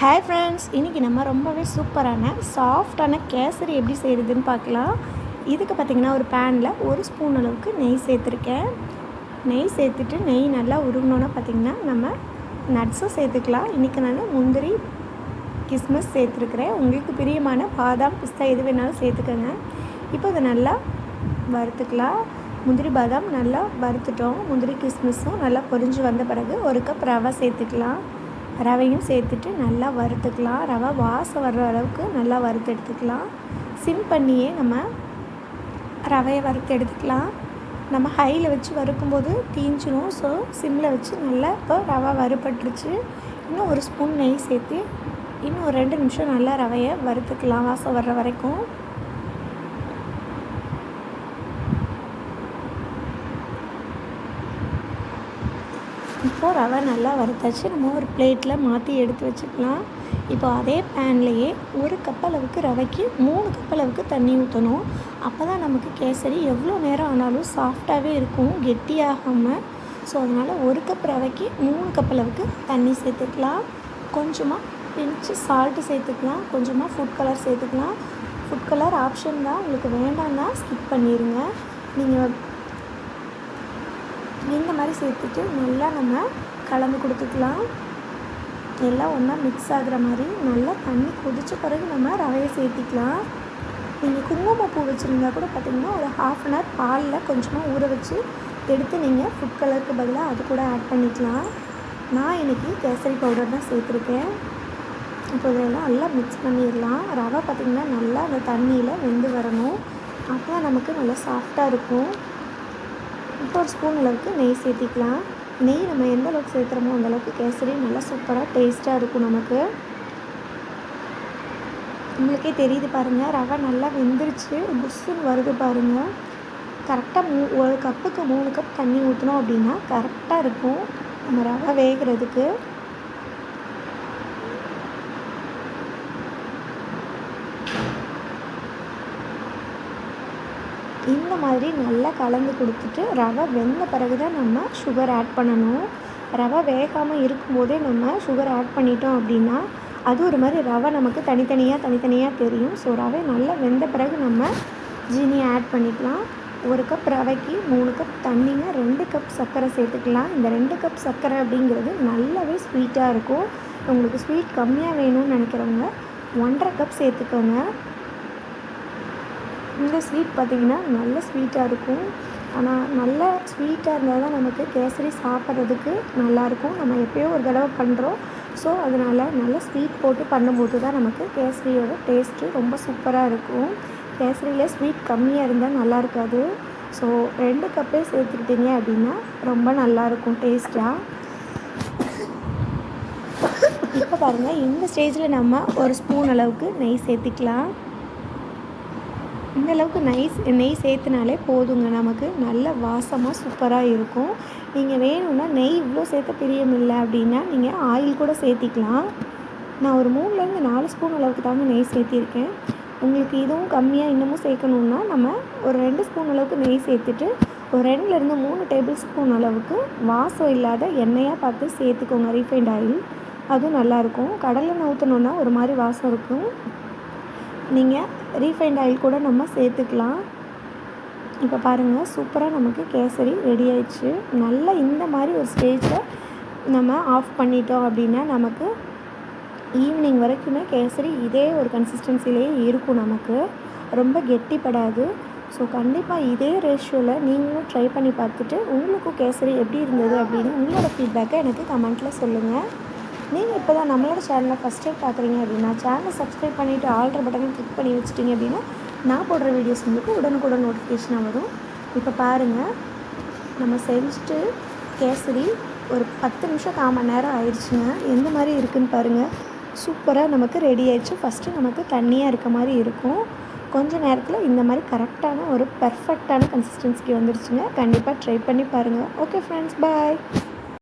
Hi friends இன்றைக்கி நம்ம ரொம்பவே சூப்பரான சாஃப்டான கேசரி எப்படி செய்கிறதுன்னு பார்க்கலாம். இதுக்கு பார்த்திங்கன்னா ஒரு பேனில் ஒரு ஸ்பூன் அளவுக்கு நெய் சேர்த்துருக்கேன். நெய் சேர்த்துட்டு நெய் நல்லா உருகணுன்னா பார்த்திங்கன்னா நம்ம நட்ஸும் சேர்த்துக்கலாம். இன்றைக்கி நான் முந்திரி கிஸ்மஸ் சேர்த்துருக்குறேன். உங்களுக்கு பிரியமான பாதாம் பிஸ்தா எது வேணாலும் சேர்த்துக்கோங்க. இப்போ அதை நல்லா வறுத்துக்கலாம். முந்திரி பாதாம் நல்லா வறுத்துட்டோம். முந்திரி கிஸ்மிஸும் நல்லா பொரிஞ்சு வந்த பிறகு ஒரு கப் ரவை சேர்த்துக்கலாம். ரவையும் சேர்த்துட்டு நல்லா வறுத்துக்கலாம். ரவை வாசம் வர்ற அளவுக்கு நல்லா வறுத்து எடுத்துக்கலாம். சிம் பண்ணியே நம்ம ரவையை வறுத்து எடுத்துக்கலாம். நம்ம ஹையில் வச்சு வறுக்கும்போது தீஞ்சிடும் ஸோ சிம்மில் வச்சு நல்லா இப்போ ரவை வறுபட்டுருச்சு. இன்னும் ஒரு ஸ்பூன் நெய் சேர்த்து இன்னும் ஒரு ரெண்டு நிமிஷம் நல்லா ரவையை வறுத்துக்கலாம். வாசம் வர்ற வரைக்கும். இப்போது ரவை நல்லா வறுத்தாச்சு. நம்ம ஒரு பிளேட்டில் மாற்றி எடுத்து வச்சுக்கலாம். இப்போ அதே பேன்லேயே ஒரு கப் அளவுக்கு ரவைக்கு மூணு கப் அளவுக்கு தண்ணி ஊற்றணும் அப்போ தான் நமக்கு கேசரி எவ்வளோ நேரம் ஆனாலும் சாஃப்டாகவே இருக்கும் கெட்டியாகாமல் ஸோ அதனால் ஒரு கப் ரவைக்கு மூணு கப் அளவுக்கு தண்ணி சேர்த்துக்கலாம். கொஞ்சமாக பிஞ்சு சால்ட்டு சேர்த்துக்கலாம். கொஞ்சமாக ஃபுட் கலர் சேர்த்துக்கலாம். ஃபுட் கலர் ஆப்ஷன் தான். உங்களுக்கு வேண்டாம்னா ஸ்கிப் பண்ணிடுங்க நீங்கள் இந்த மாதிரி சேர்த்துட்டு நல்லா நம்ம கலந்து கொடுத்துக்கலாம். எல்லாம் ஒன்றா மிக்ஸ் ஆகிற மாதிரி நல்லா தண்ணி கொதித்த பிறகு நம்ம ரவையை சேர்த்திக்கலாம். நீங்கள் குங்குமப்பூ வச்சுருந்தா கூட பார்த்திங்கன்னா ஒரு ஹாஃப் அன் ஹவர் பாலில் கொஞ்சமாக ஊற வச்சு எடுத்து நீங்கள் ஃபுட் கலருக்கு பதிலாக அது கூட ஆட் பண்ணிக்கலாம். நான் இன்றைக்கி கேசரி பவுடர் தான் சேர்த்துருக்கேன். இப்போ இதெல்லாம் நல்லா மிக்ஸ் பண்ணிடலாம். ரவை பார்த்திங்கன்னா நல்லா அந்த தண்ணியில் வெந்து வரணும். அப்போ தான் நமக்கு நல்லா சாஃப்டாக இருக்கும். இப்போ ஒரு ஸ்பூன் அளவுக்கு நெய் சேர்த்திக்கலாம். நெய் நம்ம எந்த அளவுக்கு சேர்த்துறோமோ அந்தளவுக்கு கேசரி நல்லா சூப்பராக டேஸ்ட்டாக இருக்கும் நமக்கு. உங்களுக்கே தெரியுது பாருங்கள் ரவை நல்லா வெந்துருச்சு. புஷ்ஷுன்னு வருது பாருங்கள் கரெக்டாக மூ ஒரு கப்புக்கு மூணு கப் தண்ணி ஊற்றினோம் அப்படின்னா கரெக்டாக இருக்கும். நம்ம ரவை வேகிறதுக்கு. இந்த மாதிரி நல்லா கலந்து கொடுத்துட்டு ரவை வெந்த பிறகு தான் நம்ம சுகர் ஆட் பண்ணணும். ரவை வேகாமல் இருக்கும்போதே நம்ம சுகர் ஆட் பண்ணிட்டோம் அப்படின்னா அது ஒரு மாதிரி ரவை நமக்கு தனித்தனியாக தனித்தனியாக தெரியும். ஸோ ரவை நல்லா வெந்த பிறகு நம்ம ஜீனியை ஆட் பண்ணிக்கலாம். ஒரு கப் ரவைக்கு மூணு கப் தண்ணிங்க ரெண்டு கப் சர்க்கரை சேர்த்துக்கலாம். இந்த ரெண்டு கப் சர்க்கரை அப்படிங்கிறது நல்லாவே ஸ்வீட்டாக இருக்கும். உங்களுக்கு ஸ்வீட் கம்மியாக வேணும்னு நினைக்கிறவங்க ஒன்றரை கப் சேர்த்துக்கோங்க. இந்த ஸ்வீட் பார்த்திங்கன்னா நல்ல ஸ்வீட்டாக இருக்கும். ஆனால் நல்ல ஸ்வீட்டாக இருந்தால் தான் நமக்கு கேசரி சாப்பிட்றதுக்கு நல்லாயிருக்கும் நம்ம எப்போயோ ஒரு தடவை பண்ணுறோம் ஸோ அதனால் நல்ல ஸ்வீட் போட்டு பண்ணும்போது தான் நமக்கு கேசரியோட டேஸ்ட்டு ரொம்ப சூப்பராக இருக்கும். கேசரியில் ஸ்வீட் கம்மியாக இருந்தால் நல்லா இருக்காது. ஸோ ரெண்டு கப்பே சேர்த்துக்கிட்டிங்க அப்படின்னா ரொம்ப நல்லாயிருக்கும் டேஸ்ட்டாக இப்போ பாருங்கள் இந்த ஸ்டேஜில் நம்ம ஒரு ஸ்பூன் அளவுக்கு நெய் சேர்த்துக்கலாம். இந்த அளவுக்கு நெய் நெய் சேர்த்துனாலே போதுங்க. நமக்கு நல்ல வாசமாக சூப்பராக இருக்கும். நீங்கள் வேணும்னா நெய் இவ்வளோ சேர்த்த பிரியமில்லை அப்படின்னா நீங்கள் ஆயில் கூட சேர்த்திக்கலாம். நான் ஒரு மூணுலேருந்து நாலு ஸ்பூன் அளவுக்கு தாங்க நெய் சேர்த்திருக்கேன். உங்களுக்கு இதுவும் கம்மியாக இன்னமும் சேர்க்கணுன்னா நம்ம ஒரு ரெண்டு ஸ்பூன் அளவுக்கு நெய் சேர்த்துட்டு ஒரு ரெண்டுலேருந்து மூணு டேபிள் ஸ்பூன் அளவுக்கு வாசம் இல்லாத எண்ணெயாக பார்த்து சேர்த்துக்கோங்க. ரீஃபைண்ட் ஆயில் அதுவும் நல்லாயிருக்கும் கடலை ஊற்றணுன்னா ஒரு மாதிரி வாசம் இருக்கும். நீங்கள் ரீஃபைண்ட் ஆயில் கூட நம்ம சேர்த்துக்கலாம். இப்போ பாருங்கள் சூப்பராக நமக்கு கேசரி ரெடி ஆயிடுச்சு. நல்லா இந்த மாதிரி ஒரு ஸ்டேஜில் நம்ம ஆஃப் பண்ணிட்டோம் அப்படின்னா நமக்கு ஈவினிங் வரைக்குமே கேசரி இதே ஒரு கன்சிஸ்டன்சிலேயே இருக்கும் நமக்கு. ரொம்ப கெட்டிப்படாது. ஸோ கண்டிப்பாக இதே ரேஷியோவில் நீங்களும் ட்ரை பண்ணி பார்த்துட்டு உங்களுக்கும் கேசரி எப்படி இருந்தது அப்படின்னு உங்களோட ஃபீட்பேக்கை எனக்கு கமெண்ட்டில் சொல்லுங்கள் நீங்கள் இப்போ தான் நம்மளோட சேனலை ஃபஸ்ட் டைம் பார்க்குறீங்க அப்படின்னா சேனலை சப்ஸ்கிரைப் பண்ணிவிட்டு ஆல்ட்ரு பட்டனை கிளிக் பண்ணி வச்சுட்டிங்க அப்படின்னா நான் போடுற வீடியோஸ் உங்களுக்கு உடனுக்குடன் நோட்டிஃபிகேஷனாக வரும். இப்போ பாருங்கள் நம்ம செஞ்சுட்டு கேசரி ஒரு பத்து நிமிஷம் கால் மணி நேரம் ஆயிடுச்சுங்க. எந்த மாதிரி இருக்குதுன்னு பாருங்கள் சூப்பராக நமக்கு ரெடி ஆயிடுச்சு. ஃபஸ்ட்டு நமக்கு தண்ணியாக இருக்க மாதிரி இருக்கும். கொஞ்ச நேரத்தில் இந்த மாதிரி கரெக்டான ஒரு பர்ஃபெக்டான கன்சிஸ்டன்சிக்கு வந்துருச்சுங்க. கண்டிப்பாக ட்ரை பண்ணி பாருங்கள் ஓகே ஃப்ரெண்ட்ஸ் பாய்